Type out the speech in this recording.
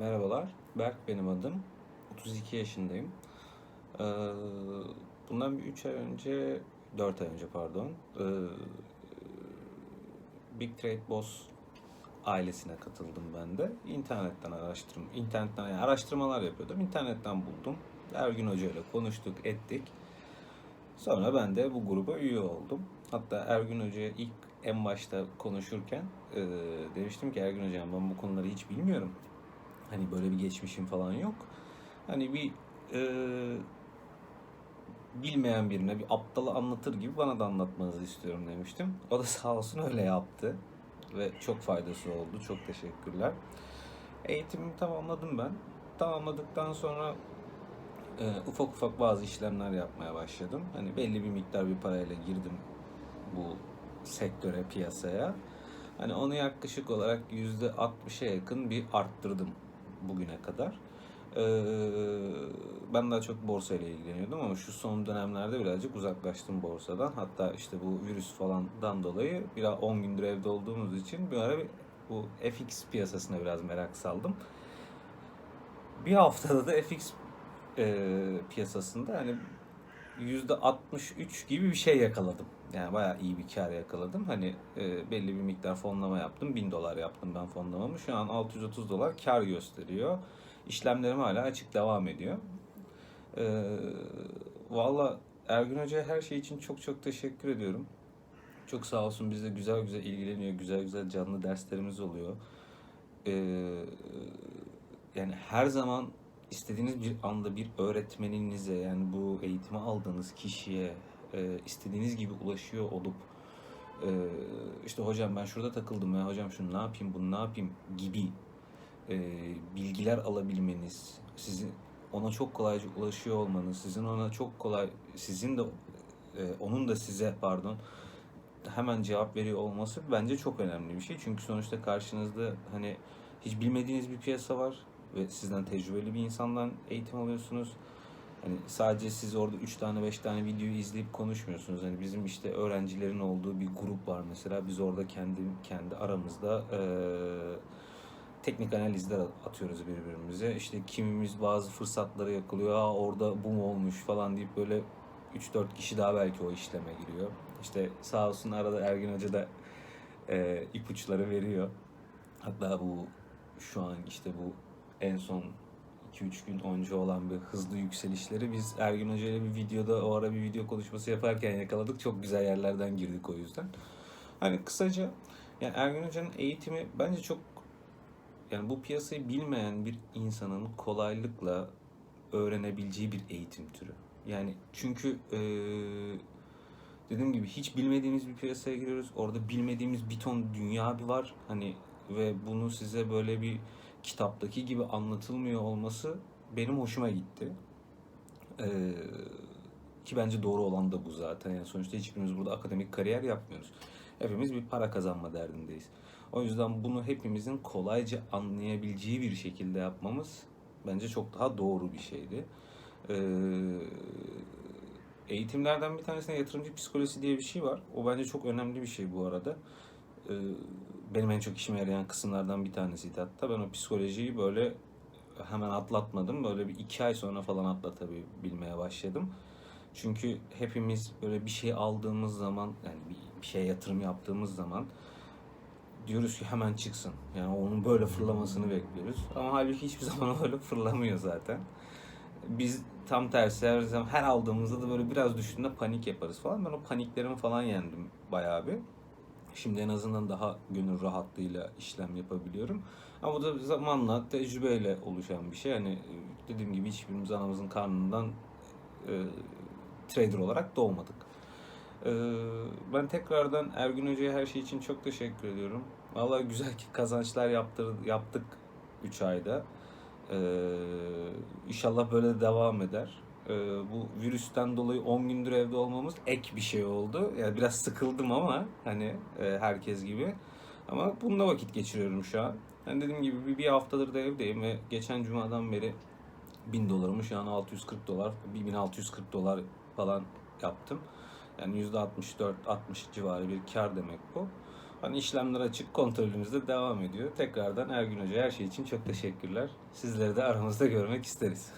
merhabalar. Berk benim adım. 32 yaşındayım. Ee, bundan bir 3 ay önce, 4 ay önce pardon. ee, Big Trade Boss ailesine katıldım ben de. İnternetten araştırma, internetten yani araştırmalar yapıyordum. İnternetten buldum. Ergün Hoca ile konuştuk, ettik. Sonra ben de bu gruba üye oldum. Hatta Ergün Hoca'ya ilk en başta konuşurken e, demiştim ki Ergün Hocam ben bu konuları hiç bilmiyorum. Hani böyle bir geçmişim falan yok. Hani bir e, bilmeyen birine bir aptalı anlatır gibi bana da anlatmanızı istiyorum demiştim. O da sağ olsun öyle yaptı. Ve çok faydası oldu. Çok teşekkürler. Eğitimimi tamamladım ben. Tamamladıktan sonra e, ufak ufak bazı işlemler yapmaya başladım. Hani belli bir miktar bir parayla girdim bu sektöre, piyasaya. Hani onu yaklaşık olarak %60'a yakın bir arttırdım bugüne kadar. Ee, ben daha çok borsa ile ilgileniyordum ama şu son dönemlerde birazcık uzaklaştım borsadan. Hatta işte bu virüs falandan dolayı biraz 10 gündür evde olduğumuz için bir ara bu FX piyasasına biraz merak saldım. Bir haftada da FX e, piyasasında hani %63 gibi bir şey yakaladım. Yani bayağı iyi bir kar yakaladım. Hani e, belli bir miktar fonlama yaptım. 1000 dolar yaptım ben fonlamamı. Şu an 630 dolar kar gösteriyor. İşlemlerim hala açık devam ediyor. E, Valla Ergün Hoca'ya her şey için çok çok teşekkür ediyorum. Çok sağ olsun bizle güzel güzel ilgileniyor. Güzel güzel canlı derslerimiz oluyor. E, yani her zaman istediğiniz bir anda bir öğretmeninize yani bu eğitimi aldığınız kişiye e, istediğiniz gibi ulaşıyor olup e, işte hocam ben şurada takıldım ya hocam şunu ne yapayım bunu ne yapayım gibi e, bilgiler alabilmeniz sizin ona çok kolayca ulaşıyor olmanız sizin ona çok kolay sizin de e, onun da size pardon hemen cevap veriyor olması bence çok önemli bir şey. Çünkü sonuçta karşınızda hani hiç bilmediğiniz bir piyasa var ve sizden tecrübeli bir insandan eğitim alıyorsunuz. Hani sadece siz orada 3 tane 5 tane videoyu izleyip konuşmuyorsunuz. Hani bizim işte öğrencilerin olduğu bir grup var mesela. Biz orada kendi kendi aramızda eee, teknik analizler atıyoruz birbirimize. İşte kimimiz bazı fırsatları yakalıyor. Aa orada bu mu olmuş falan deyip böyle 3-4 kişi daha belki o işleme giriyor. İşte sağ olsun arada Ergin Hoca da eee ipuçları veriyor. Hatta bu şu an işte bu en son 2-3 gün önce olan bir hızlı yükselişleri biz Ergün Hoca ile bir videoda o ara bir video konuşması yaparken yakaladık. Çok güzel yerlerden girdik o yüzden. Hani kısaca yani Ergün Hoca'nın eğitimi bence çok yani bu piyasayı bilmeyen bir insanın kolaylıkla öğrenebileceği bir eğitim türü. Yani çünkü eee, dediğim gibi hiç bilmediğimiz bir piyasaya giriyoruz. Orada bilmediğimiz bir ton dünya bir var. Hani ve bunu size böyle bir kitaptaki gibi anlatılmıyor olması benim hoşuma gitti. Ee, ki bence doğru olan da bu zaten. Yani sonuçta hiçbirimiz burada akademik kariyer yapmıyoruz. Hepimiz bir para kazanma derdindeyiz. O yüzden bunu hepimizin kolayca anlayabileceği bir şekilde yapmamız bence çok daha doğru bir şeydi. Ee, eğitimlerden bir tanesinde yatırımcı psikolojisi diye bir şey var. O bence çok önemli bir şey bu arada. Ee, benim en çok işime yarayan kısımlardan bir tanesiydi hatta. Ben o psikolojiyi böyle hemen atlatmadım. Böyle bir iki ay sonra falan atlatabilmeye başladım. Çünkü hepimiz böyle bir şey aldığımız zaman yani bir, bir şeye yatırım yaptığımız zaman diyoruz ki hemen çıksın. Yani onun böyle fırlamasını bekliyoruz. Ama halbuki hiçbir zaman öyle fırlamıyor zaten. Biz tam tersi her zaman her aldığımızda da böyle biraz düşündüğünde panik yaparız falan. Ben o paniklerimi falan yendim bayağı bir. Şimdi en azından daha gönül rahatlığıyla işlem yapabiliyorum. Ama bu da zamanla tecrübeyle oluşan bir şey. Hani dediğim gibi hiçbirimiz anamızın karnından e, trader olarak doğmadık. E, ben tekrardan Ergün Hoca'ya her şey için çok teşekkür ediyorum. Vallahi güzel ki kazançlar yaptır, yaptık 3 ayda. E, inşallah böyle de devam eder. E, bu virüsten dolayı 10 gündür evde olmamız ek bir şey oldu. Yani biraz sıkıldım ama hani e, herkes gibi. Ama bununla vakit geçiriyorum şu an. Yani dediğim gibi bir, bir haftadır da evdeyim ve geçen cumadan beri 1000 dolarımı şu an 640 dolar, 1640 dolar falan yaptım. Yani %64-60 civarı bir kar demek bu. Hani işlemler açık, kontrolümüz de devam ediyor. Tekrardan Ergün Hoca her şey için çok teşekkürler. Sizleri de aramızda görmek isteriz.